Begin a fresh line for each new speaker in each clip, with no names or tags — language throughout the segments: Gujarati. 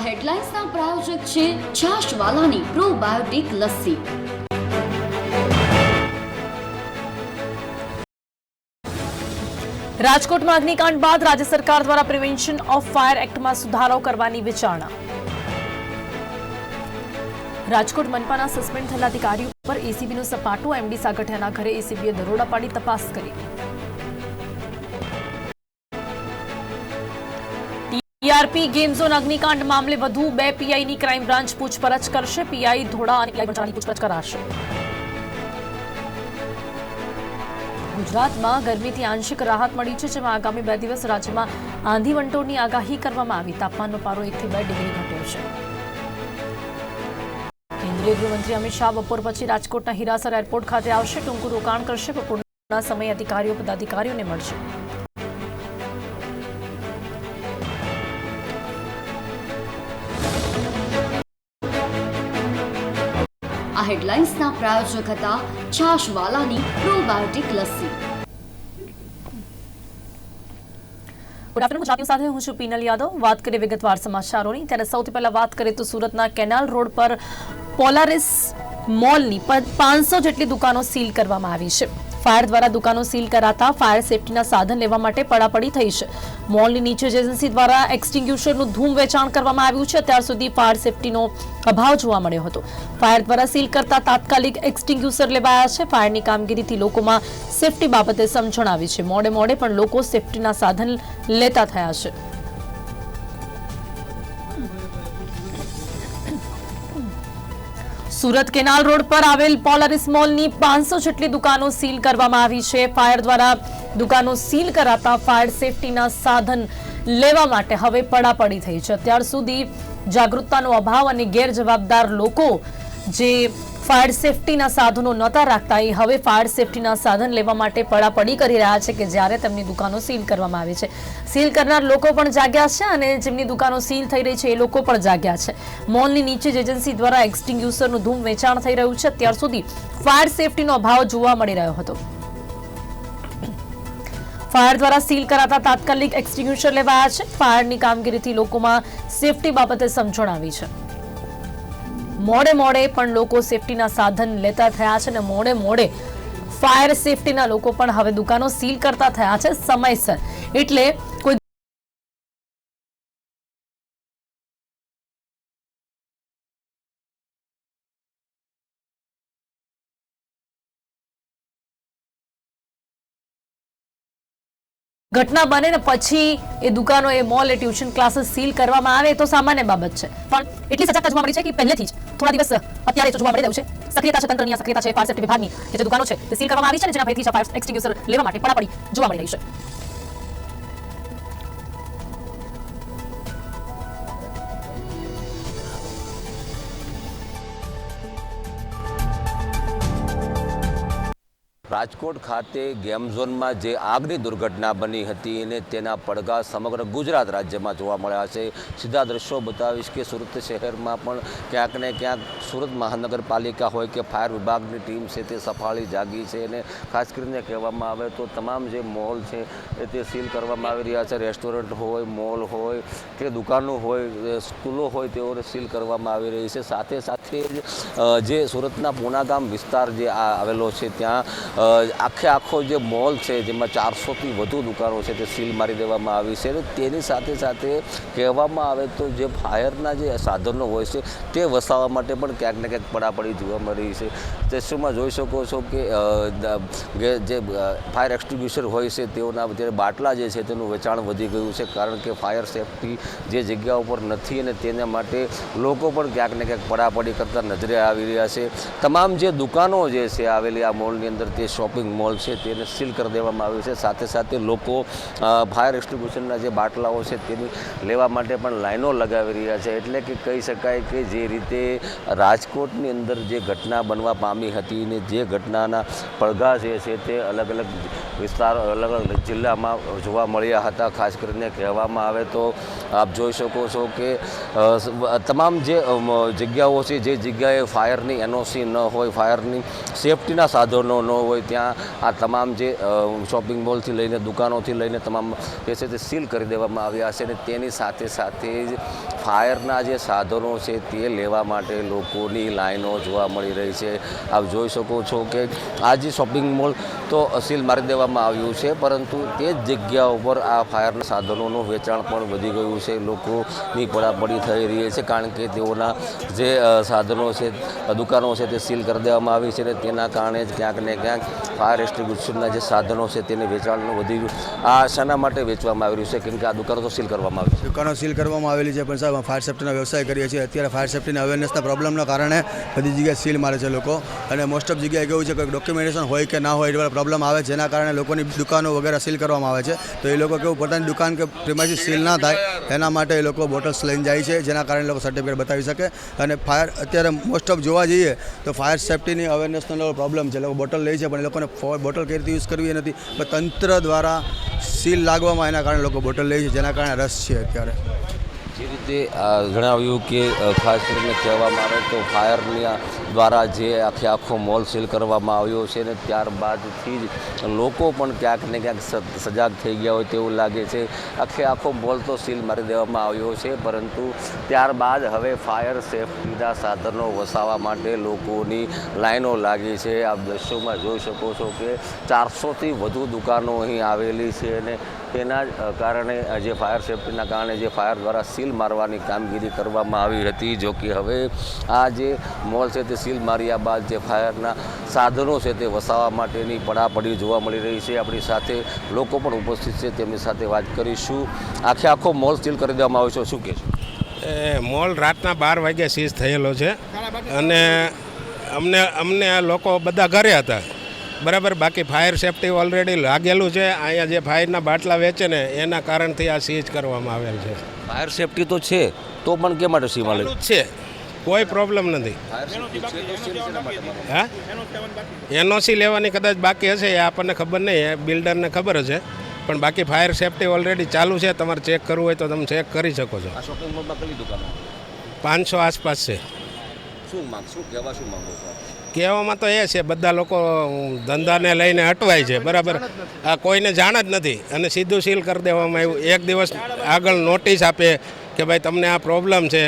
આ હેડલાઇન્સના પ્રાયોજક છે છાશવાલાની પ્રોબાયોટિક લસ્સી.
રાજકોટમાં અગ્નિકાંડ બાદ રાજ્ય સરકાર દ્વારા પ્રિવેન્શન ઓફ ફાયર એક્ટમાં સુધારો કરવાની વિચારણા. રાજકોટ મનપાના સસ્પેન્ડ થયેલા અધિકારીઓ પર એસીબીનું સપાટું, એમડી સાગઠિયાના ઘરે એસીબીએ દરોડા પાડી તપાસ કરી. ટીઆરપી ગેમ ઝોન અગ્નિકાંડ મામલે વધુ બે પીઆઈની ક્રાઇમ બ્રાન્ચ પૂછપરછ કરશે. પીઆઈ ધોળા અને પીઆઈ પૂછપરછ કરાશે. ગુજરાતમાં ગરમીથી આંશિક રાહત મળી છે, જેમાં આગામી બે દિવસ રાજ્યમાં આંધી વંટોળની આગાહી કરવામાં આવી. તાપમાનનો પારો એકથી બે ડિગ્રી ઘટ્યો છે. કેન્દ્રીય ગૃહમંત્રી અમિત શાહ બપોર પછી રાજકોટના હિરાસર એરપોર્ટ ખાતે આવશે. ટૂંકું રોકાણ કરશે બપોરના સમયે અધિકારીઓ, પદાધિકારીઓને મળશે.
હેડલાઇન્સના પ્રાયોજક હતા છાશવાલાની પ્રોબાયોટિક લસ્સી.
ગુજરાતીઓ સાથે હું છું પીનલ યાદવ. વાત કરીએ વિગતવાર સમાચારોની. ત્યારે સૌથી પહેલા વાત કરીએ તો સુરતના કેનાલ રોડ પર પોલારિસ મોલની પાંચસો જેટલી દુકાનો સીલ કરવામાં આવી છે. ફાયર દ્વારા દુકાનો સીલ કરાતા ફાયર સેફટીના સાધન લેવા માટે પડાપડી થઈ છે. મોલની નીચે એજન્સી દ્વારા એક્સટિંગ્યુશરનું ધૂમ વેચાણ કરવામાં આવ્યું છે. અત્યાર સુધી ફાયર સેફટીનો અભાવ જોવા મળ્યો હતો. ફાયર દ્વારા સીલ કરતા તાત્કાલિક એક્સટિંગ્યુશર લેવાયા છે. ફાયરની કામગીરીથી લોકોમાં સેફટી બાબતે સમજણ આવી છે. મોડે મોડે પણ લોકો સેફટીના સાધન લેતા થયા છે. સુરત કેનાલ રોડ પર આવેલ પોલારિસ મોલની પાંચસો જેટલી દુકાનો સીલ કરવામાં આવી છે. ફાયર દ્વારા દુકાનો સીલ કરાતા ફાયર સેફટીના સાધન લેવા માટે હવે પડાપડી થઈ છે. અત્યાર સુધી જાગૃતતાનો અભાવ અને ગેરજવાબદાર લોકો જે ફાયર સેફટીના સાધનો નહોતા રાખતા. એ હવે ફાયર સેફટીના સાધન લેવા માટે પડાપડી કરી રહ્યા છે કે જ્યારે તેમની દુકાનો સીલ કરવામાં આવી છે. સીલ કરનાર લોકો પણ જાગ્યા છે અને જેમની દુકાનો સીલ થઈ રહી છે એ લોકો પણ જાગ્યા છે. મોલની નીચે જ એજન્સી દ્વારા એક્સટિંગ્યુશરનું ધૂમ વેચાણ થઈ રહ્યું છે. અત્યાર સુધી ફાયર સેફટીનો અભાવ જોવા મળી રહ્યો હતો. ફાયર દ્વારા સીલ કરાતા તાત્કાલિક એક્સટિંગ્યુશર લેવાયા છે. ફાયરની કામગીરીથી લોકોમાં સેફટી બાબતે સમજણ આવી છે. મોડે મોડે પણ લોકો સેફટીના સાધન લેતા થયા છે અને મોડે મોડે ફાયર સેફટીના લોકો પણ હવે દુકાનો સીલ કરતા થયા છે સમયસર. એટલે કોઈ ઘટના બને ને પછી એ દુકાનો, એ મોલ એ ટ્યુશન ક્લાસીસ સીલ કરવામાં આવે તો સામાન્ય બાબત છે. પણ એટલી સજાગતા જોવા મળી છે કે પહેલેથી જ થોડા દિવસ અત્યારે જોવા મળી રહ્યું છે. સક્રિયતા છે તંત્રની સક્રિયતા છે ફાયર સેફ્ટી વિભાગની જે દુકાનો છે તે સીલ કરવામાં આવી છે ને જેના ભયથી ફાયર એક્સટિંગ્યુશર લેવા માટે પડાપડી જોવા મળી રહી છે.
રાજકોટ ખાતે ગેમ ઝોનમાં જે આગની દુર્ઘટના બની હતી અને તેના પડઘા સમગ્ર ગુજરાત રાજ્યમાં જોવા મળ્યા છે. સીધા દ્રશ્યો બતાવીશ કે સુરત શહેરમાં પણ ક્યાંક ને ક્યાંક સુરત મહાનગરપાલિકા હોય કે ફાયર વિભાગની ટીમ છે તે સફાળી જાગી છે અને ખાસ કરીને કહેવામાં આવે તો તમામ જે મોલ છે એ તે સીલ કરવામાં આવી રહ્યા છે. રેસ્ટોરન્ટ હોય, મોલ હોય કે દુકાનો હોય સ્કૂલો હોય તેઓને સીલ કરવામાં આવી રહી છે. સાથે સાથે જ સુરતના પૂનાગામ વિસ્તાર જે આવેલો છે, ત્યાં આખે આખો જે મોલ છે, જેમાં ચારસોથી વધુ દુકાનો છે, તે સીલ મારી દેવામાં આવી છે અને તેની સાથે સાથે કહેવામાં આવે તો જે ફાયરના જે સાધનો હોય છે, તે વસાવવા માટે પણ ક્યાંક ને ક્યાંક પડાપડી જોવા મળી છે. દ્રશ્યોમાં જોઈ શકો છો કે જે ફાયર એક્સટિંગ્યુશર હોય છે, તેઓના અત્યારે બાટલા જે છે, તેનું વેચાણ વધી ગયું છે, કારણ કે ફાયર સેફટી જે જગ્યા ઉપર નથી અને તેના માટે લોકો પણ ક્યાંક ને ક્યાંક પડાપડી કરતા નજરે આવી રહ્યા છે. તમામ જે દુકાનો જે છે, આવેલી આ મોલની અંદર, તે શોપિંગ મોલ છે તેને સીલ કરી દેવામાં આવ્યું છે. સાથે સાથે લોકો ફાયર એક્સટિંગ્યુશનના જે બાટલાઓ છે તેની લેવા માટે પણ લાઈનો લગાવી રહ્યા છે. એટલે કે કહી શકાય કે જે રીતે રાજકોટની અંદર જે ઘટના બનવા પામી હતી ને જે ઘટનાના પડઘા જે છે તે અલગ અલગ વિસ્તાર, અલગ અલગ જિલ્લામાં જોવા મળ્યા હતા. ખાસ કરીને કહેવામાં આવે તો આપ જોઈ શકો છો કે તમામ જે જગ્યાઓ છે, જે જગ્યાએ ફાયરની એનઓસી ન હોય ફાયરની સેફટીના સાધનો ન હોય હોય ત્યાં આ તમામ જે શોપિંગ મોલથી લઈને દુકાનોથી લઈને તમામ જે છે તે સીલ કરી દેવામાં આવ્યા છે અને તેની સાથે સાથે જ ફાયરના જે સાધનો છે તે લેવા માટે લોકોની લાઈનો જોવા મળી રહી છે. આપ જોઈ શકો છો કે આ જે શોપિંગ મોલ તો સીલ મારી દેવામાં આવ્યું છે, પરંતુ તે જ જગ્યા ઉપર આ ફાયરના સાધનોનું વેચાણ પણ વધી ગયું છે. લોકોની પડાપડી થઈ રહી છે કારણ કે તેઓના જે સાધનો છે, દુકાનો છે તે સીલ કરી દેવામાં આવી છે અને તેના કારણે જ ક્યાંક ને ક્યાંક ફાયર એક્સ્ટિંગ્વિશરના જે સાધનો છે તેને વેચાણનું વધી ગયું. આ શાના માટે વેચવામાં આવી રહ્યું છે? કેમ કે આ દુકાનો તો સીલ કરવામાં આવી છે.
દુકાનો સીલ કરવામાં આવેલી છે, પણ સાહેબ ફાયર સેફ્ટીનો વ્યવસાય કરીએ છીએ. અત્યારે ફાયર સેફ્ટીના અવેરનેસના પ્રોબ્લેમના કારણે બધી જગ્યાએ સીલ મારે છે લોકો. અને મોસ્ટ ઓફ જગ્યાએ કેવું છે કે ડોક્યુમેન્ટેશન હોય કે ના હોય એવા પ્રોબ્લેમ આવે, જેના કારણે લોકોની દુકાનો વગેરે સીલ કરવામાં આવે છે. તો એ લોકો કેવું, પોતાની દુકાન કે પ્રિમાઇસી સીલ ના થાય, એના માટે એ લોકો બોટલ્સ લઈને જાય છે, જેના કારણે લોકો સર્ટિફિકેટ બતાવી શકે. અને ફાયર અત્યારે મોસ્ટ ઓફ જોવા જઈએ તો ફાયર સેફ્ટીની અવેરનેસનો પ્રોબ્લેમ છે. લોકો બોટલ લે છે, પણ એ લોકોને બોટલ કઈ રીતે યુઝ કરવી નથી. પણ તંત્ર દ્વારા સીલ લાગવામાં એના કારણે લોકો બોટલ લે છે, જેના કારણે રસ છે અત્યારે.
જે રીતે જણાવ્યું કે ખાસ કરીને કહેવામાં આવે તો ફાયરની દ્વારા જે આખે આખો મોલ સીલ કરવામાં આવ્યો છે ને ત્યારબાદથી જ લોકો પણ ક્યાંક ને ક્યાંક સજાગ થઈ ગયા હોય તેવું લાગે છે. આખે આખો મોલ તો સીલ મારી દેવામાં આવ્યો છે, પરંતુ ત્યારબાદ હવે ફાયર સેફટીના સાધનો વસાવવા માટે લોકોની લાઈનો લાગી છે. આપ દ્રશ્યોમાં જોઈ શકો છો કે ચારસોથી વધુ દુકાનો અહીં આવેલી છે અને તેના કારણે જે ફાયર સેફટીના કારણે જે ફાયર દ્વારા સીલ મારવાની કામગીરી કરવામાં આવી હતી, જો કે હવે આ જે મોલ છે તે સીલ માર્યા બાદ જે ફાયરના સાધનો છે તે વસાવવા માટેની પડાપડી જોવા મળી રહી છે. આપણી સાથે લોકો પણ ઉપસ્થિત છે, તેમની સાથે વાત કરીશું. આખે આખો મોલ સીલ કરી દેવામાં આવ્યો છે, શું કહેશો
એ, મોલ રાતના બાર વાગ્યા સીઝ થયેલો છે. અને અમને અમને લોકો બધા ઘરે હતા. બરાબર બાકી ફાયર સેફટી ઓલરેડી લાગેલું છે. અહીંયા જે ફાયરના બાટલા વેચે ને એના કારણથી આ સીઝ કરવામાં આવેલ છે.
ફાયર સેફટી તો છે તો પણ કે માટે સીલ મારે
છે. કોઈ પ્રોબ્લેમ નથી? હા? એનઓસી લેવાની કદાચ બાકી હશે એ આપણને ખબર નહીં બિલ્ડરને ખબર હશે. પણ બાકી ફાયર સેફટી ઓલરેડી ચાલુ છે તમારે ચેક કરવું હોય તો તમે ચેક કરી શકો છો. પાંચસો આસપાસ છે.
શું શું કહેવા શું માંગો છો?
કહેવામાં તો એ છે, બધા લોકો ધંધાને લઈને અટવાય છે, બરાબર? આ કોઈને જાણ જ નથી અને સીધું સીલ કરી દેવામાં આવ્યું. એક દિવસ આગળ નોટિસ આપે કે ભાઈ તમને આ પ્રોબ્લેમ છે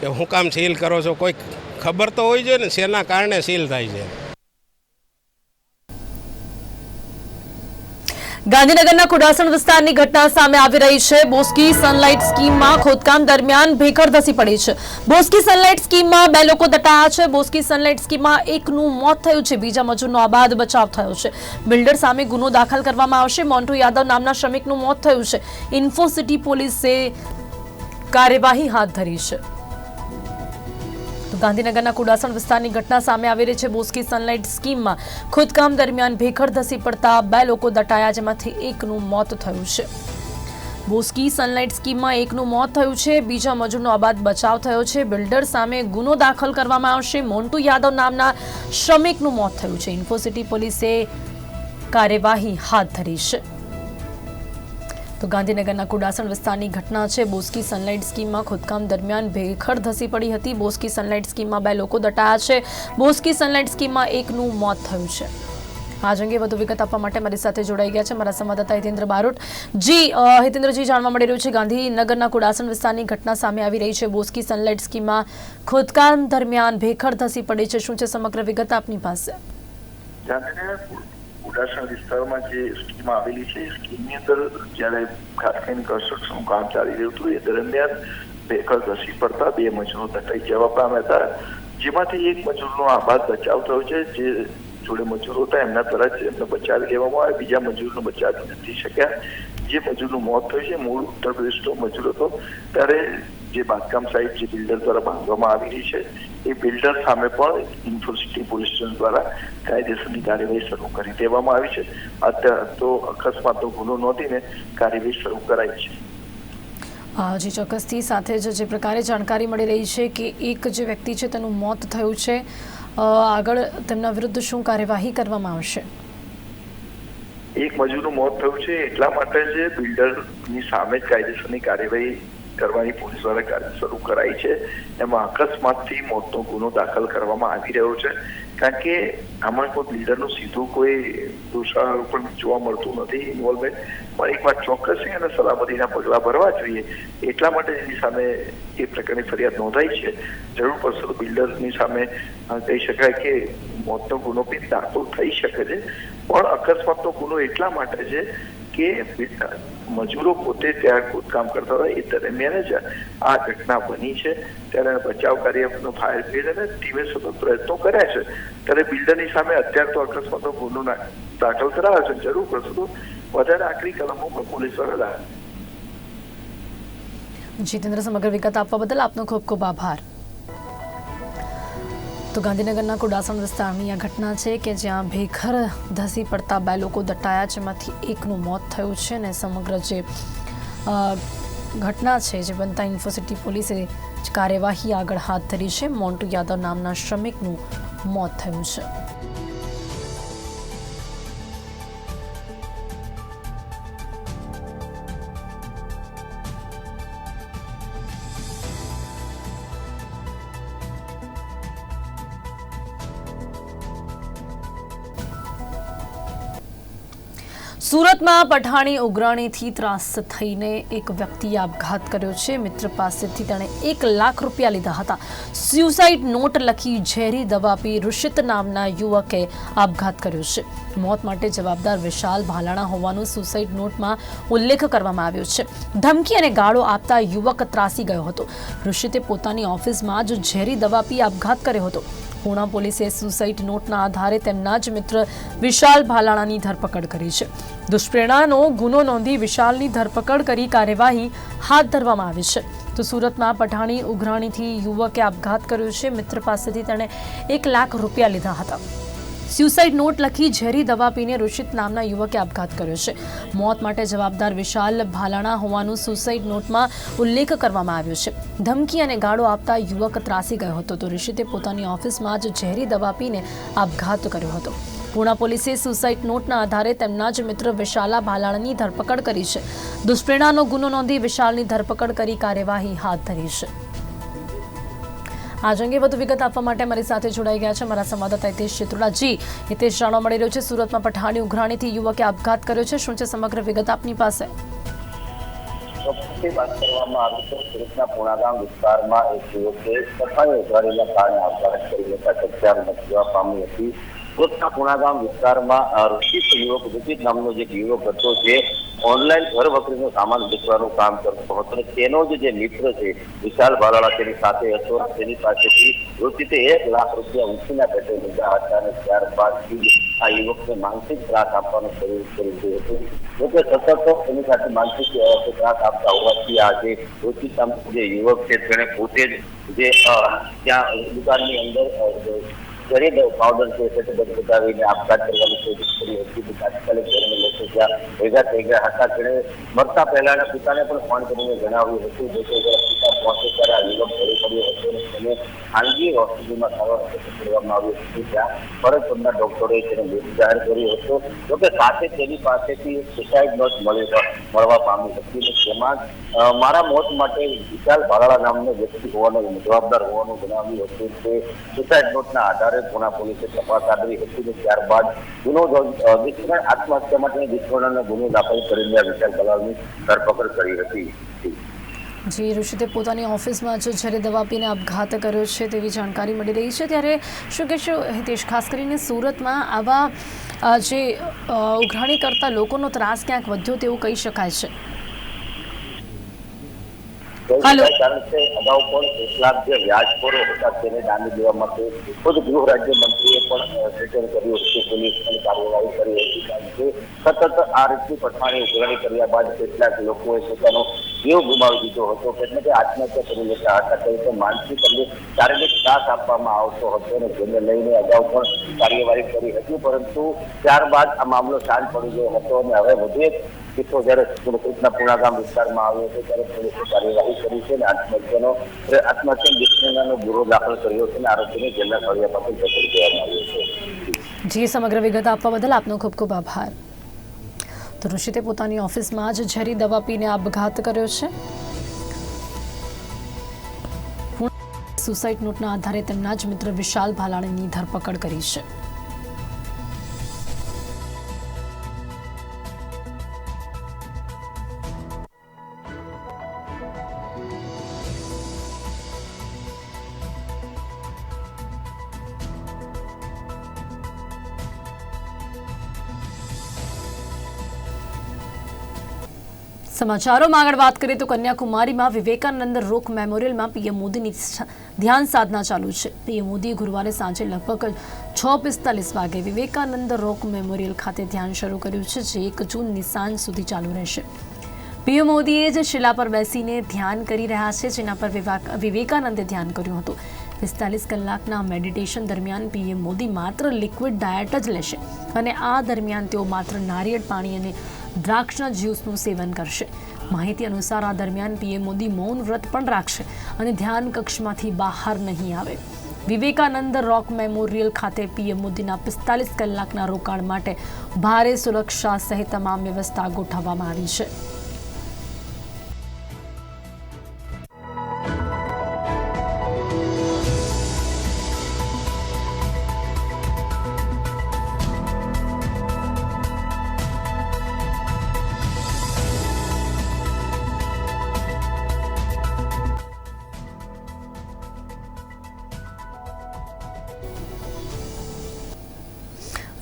કે હું કામ સીલ કરો છો. કોઈ ખબર તો હોવી જોઈએ ને, શેના કારણે સીલ થાય છે?
ગાંધીનગરના કુડાસણ વિસ્તારની ઘટના સામે આવી રહી છે. બોસ્કી સનલાઇટ સ્કીમમાં ખોદકામ દરમિયાન ભેખડ ધસી પડી છે. બોસ્કી સનલાઇટ સ્કીમમાં બે લોકો દટાયા છે. બોસ્કી સનલાઇટ સ્કીમમાં એકનું મોત થયું છે. બીજા મજૂરનો આબાદ બચાવ થયો છે. બિલ્ડર સામે ગુનો દાખલ કરવામાં આવશે. મોન્ટુ યાદવ નામના શ્રમિકનું મોત થયું છે. ઇન્ફોસિટી પોલીસે કાર્યવાહી હાથ ધરી છે. ગાંધીનગરના કુડાસણ વિસ્તારની ઘટના સામે આવી રહી છે. બોસ્કી સનલાઇટ સ્કીમમાં ખોદકામ દરમિયાન ભેખડ ધસી પડતા બે લોકો દટાયા, જેમાંથી એકનું મોત થયું છે. બોસ્કી સનલાઇટ સ્કીમમાં એકનું મોત થયું છે. બીજા મજૂરનો અબાદ બચાવ થયો છે. બિલ્ડર સામે ગુનો દાખલ કરવામાં આવશે. મોન્ટુ યાદવ નામના શ્રમિકનું મોત થયું છે. ઇન્ફોસિટી પોલીસે કાર્યવાહી હાથ ધરી છે. તો ગાંધીનગરના કુડાસણ વિસ્તારની ઘટના છે. બોસ્કી સનલાઇટ સ્કીમમાં ખોદકામ દરમિયાન ભેખડ ધસી પડી હતી. બોસ્કી સનલાઇટ સ્કીમમાં બે લોકો દટાયા છે. બોસ્કી સનલાઇટ સ્કીમમાં એકનું મોત થયું છે. આજ અંગે વધુ વિગત આપવા માટે મારી સાથે જોડાઈ ગયા છે મારા સંવાદદાતા હિતેન્દ્ર બારોટ. જી હિતેન્દ્રજી, જાણવા મળી રહ્યું છે ગાંધીનગરના કુડાસણ વિસ્તારની ઘટના સામે આવી રહી છે. બોસ્કી સનલાઇટ સ્કીમમાં ખોદકામ દરમિયાન ભેખડ ધસી પડી છે. શું છે સમગ્ર વિગત આપની પાસે?
ઉડાસણ વિસ્તારમાં જે સ્કીમ આવેલી છે, એ સ્કીમની અંદર જ્યારે ખાસ કરીને કન્સ્ટ્રક્શનનું કામ ચાલી રહ્યું હતું, એ દરમિયાન ભેખડ ધસી પડતા બે મજૂરો દટાઈ જવા પામ્યા હતા જેમાંથી એક મજૂરનો આબાદ બચાવ થયો છે, જે જોડે મજૂરો હતા, એમના તરત એમને બચાવી લેવામાં આવ્યા. બીજા મજૂરનો બચાવી નથી શક્યા. જે મજૂરનું મોત થયું છે, મૂળ ઉત્તર પ્રદેશનો મજૂર હતો. ત્યારે જે બાંધકામ સાઇટ જે બિલ્ડર દ્વારા બાંધવામાં આવી રહી છે એ બિલ્ડર સામે પણ ઇન્ફોસિટી પોલીસ સ્ટેશન દ્વારા કાયદેસરની કાર્યવાહી શરૂ કરી દેવામાં આવી છે અત્યારે તો અકસ્માતનો ગુનો નોંધીને કાર્યવાહી શરૂ કરાઈ છે
હા જી ચોક્કસથી સાથે જ જે પ્રકારે જાણકારી મળી રહી છે કે એક જે વ્યક્તિ છે તેનું મોત થયું છે આગળ તેમના વિરુદ્ધ શું કાર્યવાહી કરવામાં આવશે
એક મજૂરનું મોત થયું છે એટલા માટે જ બિલ્ડરની સામે જ કાયદેસરની કાર્યવાહી કરવાની પોલીસ દ્વારા કાર્ય શરૂ કરાઈ છે. એમાં અકસ્માતથી મોતનો ગુનો દાખલ કરવામાં આવી રહ્યો છે. કારણ કે આમાં કોઈ બિલ્ડરનું સીધું કોઈ દોષારોપણ જોવા મળતું નથી ઇન્વોલ્વમેન્ટ પણ એક વાત ચોક્કસી અને સલામતીના પગલાં ભરવા જોઈએ, એટલા માટે એની સામે એ પ્રકારની ફરિયાદ નોંધાઈ છે. જરૂર પડશે તો બિલ્ડરની સામે કહી શકાય કે મોતનો ગુનો બી દાખલ થઈ શકે છે. પણ અકસ્માતનો ગુનો એટલા માટે છે કે મજૂરો પોતે ત્યાં ખોદકામ કરતા હતા એ દરમિયાન જ આ ઘટના બની છે. ત્યારે બચાવ કાર્યનો ફાયર બ્રિગેડ અને ટીમે સતત પ્રયત્નો કર્યા છે. ત્યારે બિલ્ડરની સામે અત્યાર તો અકસ્માતો ગુનો દાખલ કરાયો છે. જરૂર કરશું તો વધારે આકરી કલમો પણ પોલીસ દ્વારા
જીતેન્દ્ર સમગ્ર વિગત આપવા બદલ આપનો ખૂબ ખૂબ આભાર. તો ગાંધીનગરના કુડાસણ વિસ્તારની આ ઘટના છે કે જ્યાં ભેખર ધસી પડતા બે લોકો દટાયા જેમાંથી એકનું મોત થયું છે અને સમગ્ર જે ઘટના છે જે બનતા ઇન્ફોસિટી પોલીસે કાર્યવાહી આગળ હાથ ધરી છે. મોન્ટુ યાદવ નામના શ્રમિકનું મોત થયું છે. સુરતમાં પઠાણી ઉઘરાણીથી ત્રાસ થઈને એક વ્યક્તિએ આપઘાત કર્યો છે. મિત્ર પાસેથી તેણે એક લાખ રૂપિયા લીધા હતા. સ્યુસાઇડ નોટ લખી ઝેરી દવા પી ઋષિત નામના યુવકે આપઘાત કર્યો છે. મોત માટે જવાબદાર વિશાલ ભાલાણા હોવાનું સુસાઇડ નોટમાં ઉલ્લેખ કરવામાં આવ્યો છે. ધમકી અને ગાળો આપતા યુવક ત્રાસી ગયો હતો. ઋષિતે પોતાની ઓફિસમાં જ ઝેરી દવા પી આપઘાત કર્યો હતો. પૂણા પોલીસે સુસાઇડ નોટના આધારે તેમના જ મિત્ર વિશાલ ભાલાણાની ધરપકડ કરી છે. દુષ્પ્રેરણાનો ગુનો નોંધી વિશાલની ધરપકડ કરી કાર્યવાહી હાથ ધરવામાં આવી છે. તો સુરતમાં પઠાણી ઉઘરાણીથી યુવકે આપઘાત કર્યો છે. મિત્ર પાસેથી તેણે એક લાખ રૂપિયા લીધા હતા. સ્યુસાઇડ નોટ લખી ઝેરી દવા પીને ઋષિત નામના યુવકે આપઘાત કર્યો છે. મોત માટે જવાબદાર વિશાલ ભાલાણા હોવાનું સુસાઇડ નોટમાં ઉલ્લેખ કરવામાં આવ્યો છે. ધમકી અને ગાળો આપતા યુવક ત્રાસી ગયો હતો, તો ઋષિતે પોતાની ઓફિસમાં જ ઝેરી દવા પીને આપઘાત કર્યો હતો. પૂણા પોલીસે સુસાઇડ નોટના આધારે તેમના જ મિત્ર વિશાલા ભાલાણાની ધરપકડ કરી છે. દુષ્પ્રેરણાનો ગુનો નોંધી વિશાલની ધરપકડ કરી કાર્યવાહી હાથ ધરી છે. આજ અંગે વધુ વિગત આપવા માટે અમારી સાથે જોડાઈ ગયા છે અમારા સંવાદદાતા હિતેશ ચિત્રોડાજી હિતેશ જાણવા મળી રહ્યું છે સુરતમાં પઠાણી ઉઘરાણીથી યુવકે આપઘાત કર્યો છે. શું છે સમગ્ર વિગત આપની પાસે?
વાત કરવામાં વિસ્તારમાં એક યુવકે સફાઈ ઉઘરાણીના કારણે આપઘાત કરી લેતા મચવા પામી હતી. સુરતના પુણાગામ વિસ્તારમાં અ, ઋષિત યુવક ઋષિત નામનો જે યુવક હતો જે ઓનલાઈન ઘર વખરીનો સામાન વેચવાનું કામ કરતો હતો અને તેનો જ મિત્ર છે, વિશાલ ભાલાળા, તેની સાથે હતો. તેની પાસેથી ઋષિતે એક લાખ રૂપિયા ઊંચીના પેટે લીધા હતા અને ત્યારબાદ આ યુવકને માનસિક ત્રાસ આપવાનું શરૂ કરી દીધું હતું. જોકે સતત એની સાથે માનસિક ત્રાસ આપતા હોવાથી આ જે ઋષિત નામનો જે યુવક છે, તેણે પોતે જ જે ત્યાં દુકાનની અંદર અ, ગરીબ પાવડર છે તે બધું બતાવીને આપઘાત કરવાની કોશિશ કરી હતી તો તાત્કાલિક ઘરને લોકો ત્યાં ભેગા થઈ ગયા હતા તેણે મરતા પહેલાના પિતાને પણ ફોન કરીને જણાવ્યું હતું જો કે જરા પિતા પહોંચે ત્યારે આ યુવક ઢળી પડ્યો હતો અને તેને ખાનગી હોસ્પિટલમાં સારવાર માટે ખસેડવામાં આવ્યું હતું ત્યાં ફરજ પરના ડોક્ટરોએ તેને મૃત જાહેર કર્યો હતો જોકે સાથે તેની પાસેથી એક સુસાઇડ નોટ મળી મળવા પામી હતી અને તેમાં અ, મારા મોત માટે વિશાલ ભાલાળા નામનો વ્યક્તિ હોવાનો જવાબદાર હોવાનું જણાવ્યું હતું તે સુસાઇડ નોટના આધારે પુણા પોલીસે તપાસ આદરી હતી ત્યારબાદ ગુનો અ, આત્મહત્યા માટે દુષ્કર્મનો ગુનો દાખલ કરીને વિશાલ દલાલની ધરપકડ કરી હતી.
જી ઋષિતે પોતાની ઓફિસમાં જ જ્યારે દવા પીને આપઘાત કર્યો છે તેવી જાણકારી મળી રહી છે. ત્યારે શું કહેશો હિતેશ ખાસ કરીને સુરતમાં આવા જે ઉઘરાણી કરતા લોકોનો ત્રાસ ક્યાંક વધ્યો તેવું કહી શકાય છે?
અગાઉ પણ લાખ જે વ્યાજખોરો હતા તેને દામી દેવા માટે ખુદ ગૃહ પણ સૂચન કર્યું હતું. પોલીસ પણ કાર્યવાહી કરી હતી. કારણ કે સતત આ રીતની પઠાણી ઉઘરાણી કર્યા બાદ કેટલાક લોકોએ પોતાનો જીવ ગુમાવી દીધો હતો. એટલે કે આત્મહત્યા કરી લેતા હતા. તો માનસિક અને શારીરિક ત્રાસ આપવામાં આવતો હતો અને જેને લઈને અગાઉ પણ કાર્યવાહી કરી હતી. પરંતુ ત્યારબાદ આ મામલો શાંત પડી ગયો હતો અને હવે વધુ એક કિસ્સો જયારે સુરતના પુણાગામ વિસ્તારમાં આવ્યો છે ત્યારે પોલીસે કાર્યવાહી કરી છે અને આત્મહત્યાનો આત્મહત્યા દુષ્કર્મનો ગુનો દાખલ કર્યો છે અને આરોપીને જેલના ફળિયા પાસે પકડી દેવામાં આવ્યો છે.
જી, સમગ્ર વિગત આપવા બદલ આપનો ખૂબ ખૂબ આભાર. તો ઋષિતે પોતાની ઓફિસમાં જ ઝેરી દવા પીને આપઘાત કર્યો છે. સુસાઇડ નોટના આધારે તેમના જ મિત્ર વિશાલ ભાલાણીની ધરપકડ કરી છે. સમાચારોમાં આગળ વાત કરીએ તો કન્યાકુમારીમાં વિવેકાનંદ રોક મેમોરિયલમાં પીએમ મોદીની ધ્યાન સાધના ચાલુ છે. પીએમ મોદીએ ગુરુવારે સાંજે લગભગ છ પિસ્તાલીસ વાગે વિવેકાનંદ રોક મેમોરિયલ ખાતે ધ્યાન શરૂ કર્યું છે, જે એક જૂનની સાંજ સુધી ચાલુ રહેશે. પીએમ મોદીએ જ શિલા પર બેસીને ધ્યાન કરી રહ્યા છે, જેના પર વિવાક- વિવેકાનંદે ધ્યાન કર્યું હતું. પિસ્તાલીસ કલાકના મેડિટેશન દરમિયાન પીએમ મોદી માત્ર લિક્વિડ ડાયટ જ લેશે અને આ દરમિયાન તેઓ માત્ર નારિયેળ પાણી અને દ્રાક્ષના જ્યુસનું સેવન કરશે. માહિતી અનુસાર આ દરમિયાન પીએમ મોદી મૌન વ્રત પણ રાખશે અને ધ્યાન કક્ષમાંથી બહાર નહીં આવે. વિવેકાનંદ રોક મેમોરિયલ ખાતે પીએમ મોદીના પિસ્તાલીસ કલાકના રોકાણ માટે ભારે સુરક્ષા સહિત તમામ વ્યવસ્થા ગોઠવવામાં આવી છે.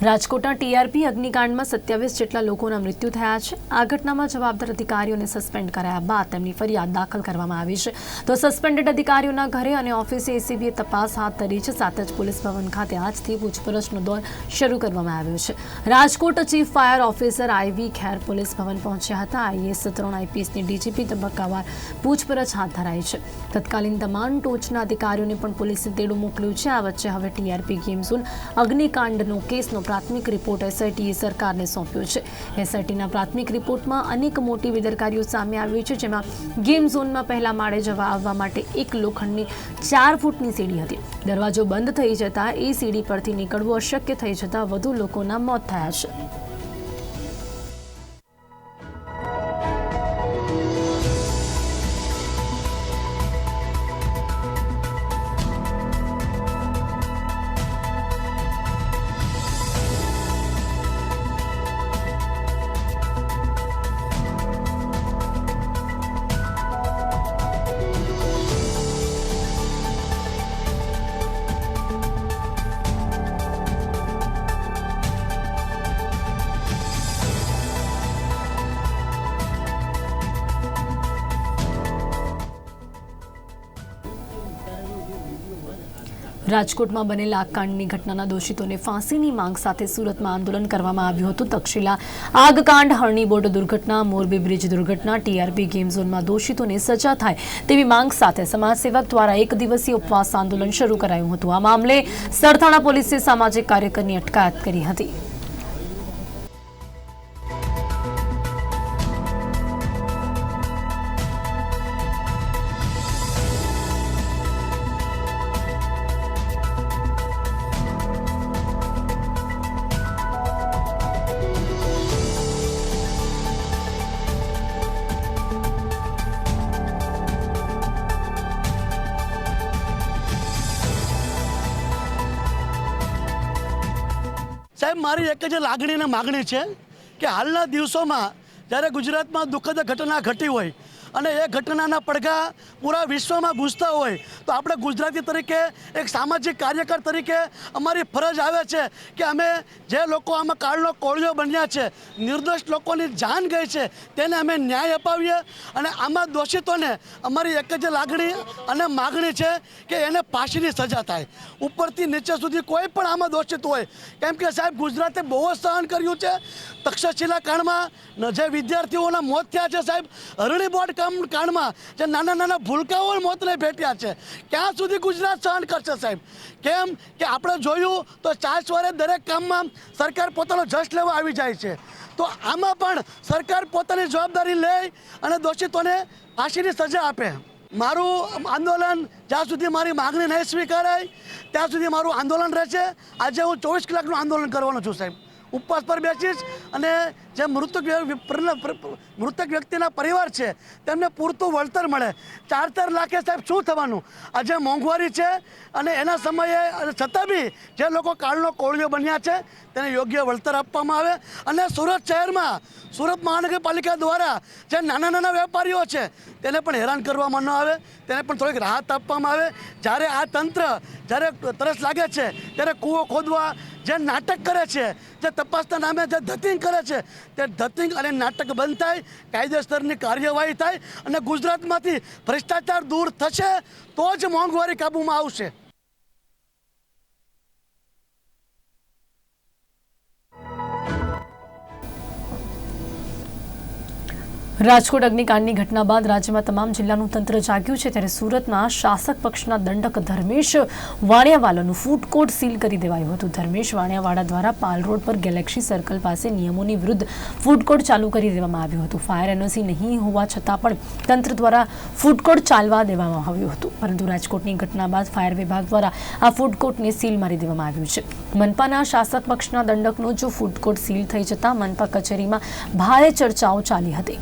રાજકોટના ટીઆરપી અગ્નિકાંડમાં સત્યાવીસ જેટલા લોકોના મૃત્યુ થયા છે. આ ઘટનામાં જવાબદાર અધિકારીઓને સસ્પેન્ડ કરાયા બાદ તેમની ફરિયાદ દાખલ કરવામાં આવી છે. તો સસ્પેન્ડેડ અધિકારીઓના ઘરે અને ઓફિસે એસીબીએ તપાસ હાથ ધરી છે. સાથે જ પોલીસ ભવન ખાતે આજથી પૂછપરછનો દોર શરૂ કરવામાં આવ્યો છે. Rajkot chief fire officer I V Kher police Bhavan પહોંચ્યા હતા. આઈએસ ત્રણ આઈપીએસની ડીજીપી તબક્કાવાર પૂછપરછ હાથ ધરાઈ છે. તત્કાલીન તમામ ટોચના અધિકારીઓને પણ પોલીસે તેડું મોકલ્યું છે. આ વચ્ચે હવે ટીઆરપી ગેમ ઝોન અગ્નિકાંડનો કેસનો પ્રાથમિક રિપોર્ટ એસઆઈટીએ સરકારને સોંપ્યો છે. એસઆઈટીના પ્રાથમિક રિપોર્ટમાં અનેક મોટી બેદરકારીઓ સામે આવી છે, જેમાં ગેમ ઝોનમાં પહેલા માળે જવા આવવા માટે એક લોખંડની ચાર ફૂટની સીડી હતી. દરવાજો બંધ થઈ જતાં એ સીડી પરથી નીકળવું અશક્ય થઈ જતાં વધુ લોકોના મોત થયા છે. રાજકોટમાં બનેલા આગ કાંડની ઘટનાના દોષિતોને ફાંસીની માંગ સાથે સુરતમાં આંદોલન કરવામાં આવ્યું હતું. તક્ષશિલા આગકાંડ, હરણી બોટ દુર્ઘટના, મોરબી બ્રિજ દુર્ઘટના, ટીઆરપી ગેમ ઝોનમાં દોષિતોને સજા થાય તેવી માંગ સાથે સમાજસેવક દ્વારા એક દિવસીય ઉપવાસ આંદોલન શરૂ કરાયું હતું. આ મામલે સરથાણા પોલીસે સામાજિક કાર્યકરની અટકાયત કરી હતી.
સાહેબ, મારી એક જ લાગણી અને માગણી છે કે હાલના દિવસોમાં જ્યારે ગુજરાતમાં દુઃખદ ઘટના ઘટી હોય અને એ ઘટનાના પડઘા પૂરા વિશ્વમાં ગુજતા હોય, તો આપણે ગુજરાતી તરીકે એક સામાજિક કાર્યકર તરીકે અમારી ફરજ આવે છે કે અમે જે લોકો આમાં કાળનો કોળિયો બન્યા છે, નિર્દોષ લોકોની જાન ગઈ છે, તેને અમે ન્યાય અપાવીએ અને આમાં દોષિતોને અમારી એક જ લાગણી અને માગણી છે કે એને ફાંસીની સજા થાય. ઉપરથી નીચે સુધી કોઈ પણ આમાં દોષિત હોય, કેમ કે સાહેબ ગુજરાતે બહુ સહન કર્યું છે. તક્ષશિલા કાંડમાં જે વિદ્યાર્થીઓના મોત થયા છે સાહેબ, હરણી બોર્ડ કામ કાંડમાં જે નાના નાના ભૂલકાઓ મોતને ભેટ્યા છે. ક્યાં સુધી ગુજરાત સહન કરશે સાહેબ? કેમ કે આપણે જોયું તો ચાર સવારે દરેક કામમાં સરકાર પોતાનો જશ લેવા આવી જાય છે. તો આમાં પણ સરકાર પોતાની જવાબદારી લે અને દોષિતોને ફાંસીની સજા આપે. મારું આંદોલન જ્યાં સુધી મારી માગણી નહીં સ્વીકારાય, ત્યાં સુધી મારું આંદોલન રહેશે. આજે હું ચોવીસ કલાકનું આંદોલન કરવાનો છું સાહેબ. ઉપવાસ પર બેસીશ અને જે મૃતક મૃતક વ્યક્તિના પરિવાર છે, તેમને પૂરતું વળતર મળે. ચાર ચાર લાખે સાહેબ શું થવાનું? આજે મોંઘવારી છે, અને એના સમયે છતાં બી જે લોકો કાળનો કોળિયો બન્યા છે, તેને યોગ્ય વળતર આપવામાં આવે. અને સુરત શહેરમાં, સુરત મહાનગરપાલિકા દ્વારા જે નાના નાના વેપારીઓ છે, તેને પણ હેરાન કરવામાં ન આવે, તેને પણ થોડીક રાહત આપવામાં આવે. જ્યારે આ તંત્ર, જ્યારે તરસ લાગે છે, ત્યારે કૂવો ખોદવા જે નાટક કરે છે, જે તપાસના નામે જે ધતિંગ કરે છે તે ધતિંગ અને નાટક બંધ થાય, કાયદેસરની કાર્યવાહી થાય અને ગુજરાતમાંથી ભ્રષ્ટાચાર દૂર થશે, તો જ મોંઘવારી કાબૂમાં આવશે.
રાજકોટ અગ્નિકાંડની ઘટના બાદ રાજ્યમાં તમામ જિલ્લાનું તંત્ર જાગ્યું છે ત્યારે સુરતમાં શાસક પક્ષના દંડક ધર્મેશ વાણિયાવાલાનું ફૂડ કોર્ટ સીલ કરી દેવાયું હતું. ધર્મેશ વાણિયાવાળા દ્વારા પાલ રોડ પર ગેલેક્સી સર્કલ પાસે નિયમોની વિરુદ્ધ ફૂડ કોર્ટ ચાલુ કરી દેવામાં આવ્યું હતું. ફાયર એનઓસી નહીં હોવા છતાં પણ તંત્ર દ્વારા ફૂડ કોર્ટ ચાલવા દેવામાં આવ્યું હતું. પરંતુ રાજકોટની ઘટના બાદ ફાયર વિભાગ દ્વારા આ ફૂડ કોર્ટને સીલ મારી દેવામાં આવ્યું છે. મનપાના શાસક પક્ષના દંડકનો જો ફૂડ કોર્ટ સીલ થઈ જતા મનપા કચેરીમાં ભારે ચર્ચાઓ ચાલી હતી.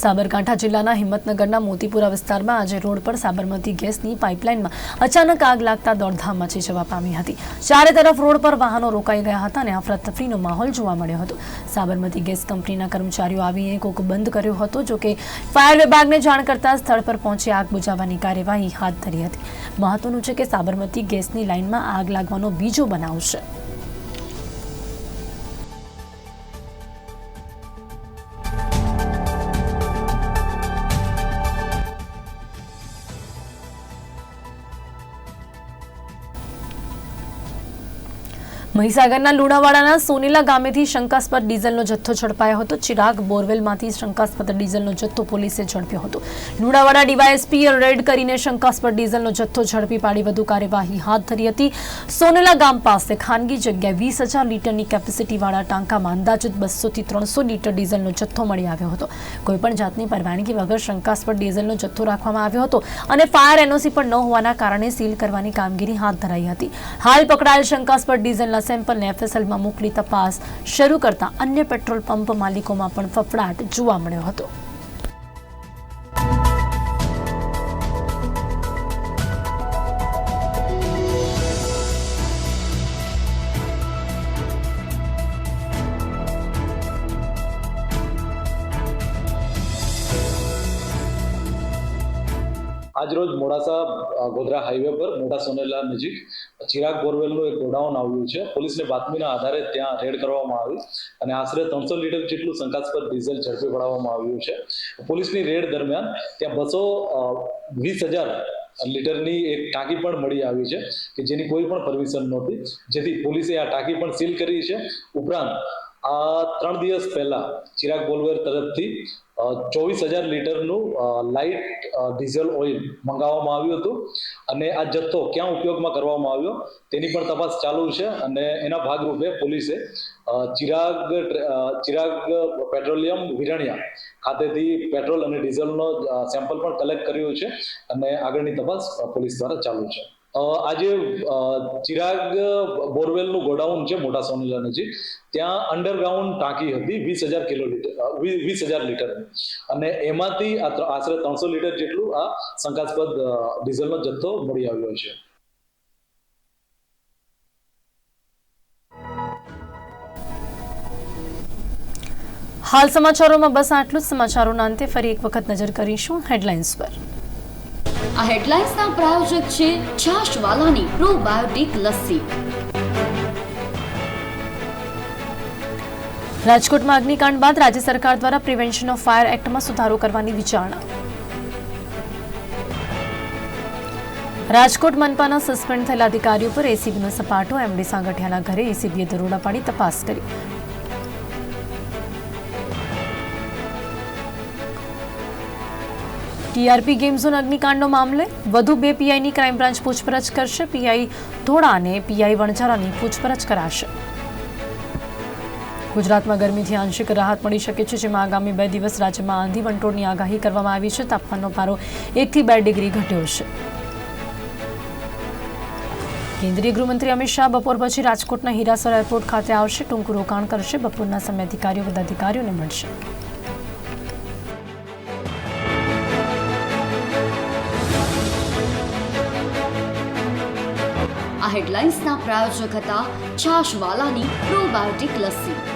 સાબરકાંઠા જિલ્લાના હિંમતનગરના મોતીપુરા વિસ્તારમાં આજે રોડ પર સાબરમતી ગેસની પાઇપલાઇનમાં અચાનક આગ લાગતા દોડધામ મચી જવા પામી હતી. ચારે તરફ રોડ પર વાહનો રોકાઈ ગયા હતા અને અફરાતફરીનો માહોલ જોવા મળ્યો હતો. સાબરમતી ગેસ કંપનીના કર્મચારીઓ આવીને કોક બંધ કર્યો હતો, જો કે ફાયર વિભાગને જાણ કરતા સ્થળ પર પહોંચી આગ બુઝાવવાની કાર્યવાહી હાથ ધરી હતી. મહત્વનું છે કે સાબરમતી ગેસની લાઇનમાં આગ લાગવાનો બીજો બનાવ છે. મહીસાગરના લુણાવાડાના સોનેલા ગામેથી શંકાસ્પદ ડીઝલનો જથ્થો ઝડપાયો હતો. ચિરાગ બોરવેલમાંથી શંકાસ્પદ ડીઝલનો જથ્થો પોલીસે ઝડપ્યો હતો. લુણાવાડા ડીવાયએસપીએ રેડ કરીને શંકાસ્પદ ડીઝલનો જથ્થો ઝડપી પાડી વધુ કાર્યવાહી હાથ ધરી હતી. સોનેલા ગામ પાસે ખાનગી જગ્યાએ વીસ હજાર લીટરની કેપેસિટીવાળા ટાંકામાં અંદાજિત બસોથી ત્રણસો લીટર ડીઝલનો જથ્થો મળી આવ્યો હતો. કોઈપણ જાતની પરવાનગી વગર શંકાસ્પદ ડીઝલનો જથ્થો રાખવામાં આવ્યો હતો અને ફાયર એનઓસી પણ ન હોવાના કારણે સીલ કરવાની કામગીરી હાથ ધરાઈ હતી. હાલ પકડાયેલ શંકાસ્પદ ડીઝલના સેમ્પલને એફએસએલમાં મોકલી તપાસ શરૂ કરતા અન્ય પેટ્રોલ પંપ માલિકોમાં પણ ફફડાટ જોવા મળ્યો હતો.
આજરોજ મોડાસા, ગોધરા હાઈવે પર મોટા સોનેલા નજીક ચિરાગ બોરવેલનું એક ગોડાઉન આવ્યું છે. પોલીસની બાતમીના આધારે ત્યાં રેડ કરવામાં આવી અને આશરે ત્રણસો લીટર જેટલું શંકાસ્પદ ડીઝલ ઝડપી પડાવવામાં આવ્યું છે. પોલીસની રેડ દરમિયાન ત્યાં બસો વીસ હજાર લીટરની એક ટાંકી પણ મળી આવી છે કે જેની કોઈ પણ પરમિશન નહોતી. જેથી પોલીસે આ ટાંકી પણ સીલ કરી છે. ઉપરાંત, આ ત્રણ દિવસ પહેલા ચિરાગ બોલવેર તરફથી ચોવીસ હજાર લીટરનું લાઇટ ડીઝલ ઓઇલ મંગાવવામાં આવ્યું હતું. અને આ જથ્થો ક્યાં ઉપયોગમાં કરવામાં આવ્યો, તેની પણ તપાસ ચાલુ છે અને એના ભાગરૂપે પોલીસે ચિરાગ ચિરાગ પેટ્રોલિયમ વિરણિયા ખાતેથી પેટ્રોલ અને ડીઝલનો સેમ્પલ પણ કલેક્ટ કર્યું છે અને આગળની તપાસ પોલીસ દ્વારા ચાલુ છે. આજે ચિરાગ બોરવેલનું ગોડાઉન છે મોટા સોનેલા નજીક. ત્યાં અંડરગ્રાઉન્ડ ટાંકી હતી વીસ હજાર કિલો લીટર વીસ હજાર લીટર અને એમાંથી આશરે ત્રણસો લીટર જેટલું આ શંકાસ્પદ ડીઝલનો જથ્થો મળી આવ્યો છે.
હાલ સમાચારોમાં બસ આટલું જ. સમાચારોના અંતે ફરી એક વખત નજર કરીશું હેડલાઇન્સ પર.
આ હેડલાઇન્સના પ્રાયોજક છે છાશવાલાની પ્રોબાયોટિક લસ્સી.
રાજકોટમાં અગ્નિકાંડ બાદ રાજ્ય સરકાર દ્વારા પ્રિવેન્શન ઓફ ફાયર એક્ટમાં સુધારો કરવાની વિચારણા. રાજકોટ મનપાના સસ્પેન્ડ થયેલા અધિકારીઓ પર એસીબીનો સપાટો એમડી સાંગઠિયાના ઘરે એસીબીએ દરોડા પાડી તપાસ કરી. ટીઆરપી ગેમ ઝોન અગ્નિકાંડનો મામલે વધુ બે પીઆઈની ક્રાઇમ બ્રાન્ચ પૂછપરછ કરશે. પીઆઈ ધોળા અને પીઆઈ વણઝારાની પૂછપરછ કરાશે. ગુજરાતમાં ગરમીથી આંશિક રાહત મળી શકે છે, જેમાં આગામી બે દિવસ રાજ્યમાં આંધી વંટોળની આગાહી કરવામાં આવી છે. તાપમાનનો પારો એકથી બે ડિગ્રી ઘટ્યો છે. કેન્દ્રીય ગૃહમંત્રી અમિત શાહ બપોર પછી રાજકોટના હીરાસર એરપોર્ટ ખાતે આવશે. ટૂંકું રોકાણ કરશે. બપોરના સમય અધિકારીઓ, પદાધિકારીઓને મળશે.
આ હેડલાઇન્સના પ્રાયોજક હતા છાશવાલાની પ્રોબાયોટિક લસ્સી.